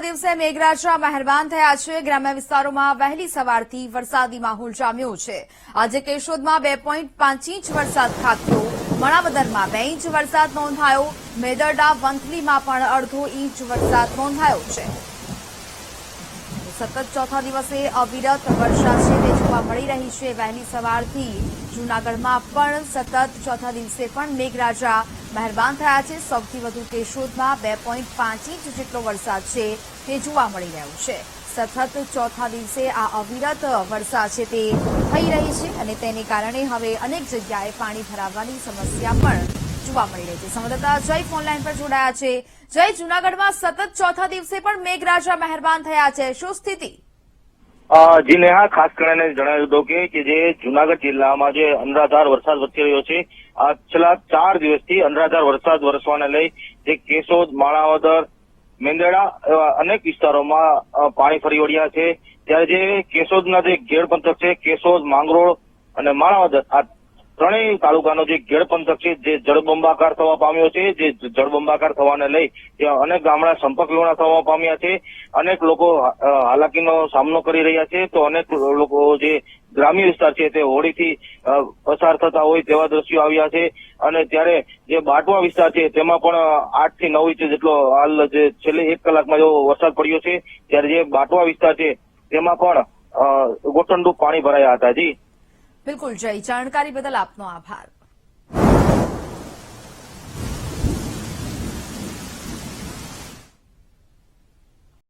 ચોથા દિવસે મેઘરાજા મહેરબાન થયા છે. ગ્રામ્ય વિસ્તારોમાં વહેલી સવારથી વરસાદી માહોલ જામ્યો છે. આજે કેશોદમાં બે ઇંચ વરસાદ ખાબક્યો. મણાવદરમાં બે ઇંચ વરસાદ નોંધાયો. મેદરડા વંથલીમાં પણ અડધો ઇંચ વરસાદ નોંધાયો છે. સતત ચોથા દિવસે અવિરત વર્ષા છે તે જોવા મળી રહી છે. વહેલી સવારથી જૂનાગઢમાં પણ સતત ચોથા દિવસે પણ મેઘરાજા મહેરબાન થયા છે. સૌથી વધુ કેશોદમાં બે પોઈન્ટ પાંચ ઇંચ જેટલો વરસાદ છે તે જોવા મળી રહ્યો છે. સતત ચોથા દિવસે આ અવિરત વરસાદ છે તે થઈ રહી છે અને તેને કારણે હવે અનેક જગ્યાએ પાણી ભરાવવાની સમસ્યા પણ જોવા મળી રહી છે. સંવાદદાતા જય ફોનલાઈન પર જોડાયા છે. જય જૂનાગઢમાં સતત ચોથા દિવસે પણ મેઘરાજા મહેરબાન થયા છે. શું સ્થિતિ? જી નેહા, ખાસ કરીને જણાવ્યું હતું કે જે જુનાગઢ જિલ્લામાં જે અનરાધાર વરસાદ વરસી રહ્યો છે આ છેલ્લા ચાર દિવસથી અનરાધાર વરસાદ વરસવાને લઈ જે કેશોદ, માણાવદર મેંદરડા એવા અનેક વિસ્તારોમાં પાણી ફરી વળ્યા છે. ત્યારે જે કેશોદના જે ઘેડ પંથક છે, કેશોદ, માંગરોળ અને માણાવદર, આ ત્રણેય તાલુકાનો જે ઘેડ પંથક છે જે જળબંબાકાર થવા પામ્યો છે જે જળબંબાકાર થવાને લઈ અનેક ગામડા સંપર્ક લોણા થવા પામ્યા છે. અનેક લોકો હાલાકીનો સામનો કરી રહ્યા છે. તો અનેક લોકો જે ગ્રામ્ય વિસ્તાર છે તે હોળીથી પસાર થતા હોય તેવા દ્રશ્યો આવ્યા છે. અને ત્યારે જે બાટવા વિસ્તાર છે તેમાં પણ આઠથી નવ ઇંચ જેટલો હાલ જે છેલ્લી એક કલાકમાં જો વરસાદ પડ્યો છે. ત્યારે જે બાટવા વિસ્તાર છે તેમાં પણ અ, પાણી ભરાયા હતા. જી. બિલકુલ જય. જાણકારી બદલ આપનો આભાર.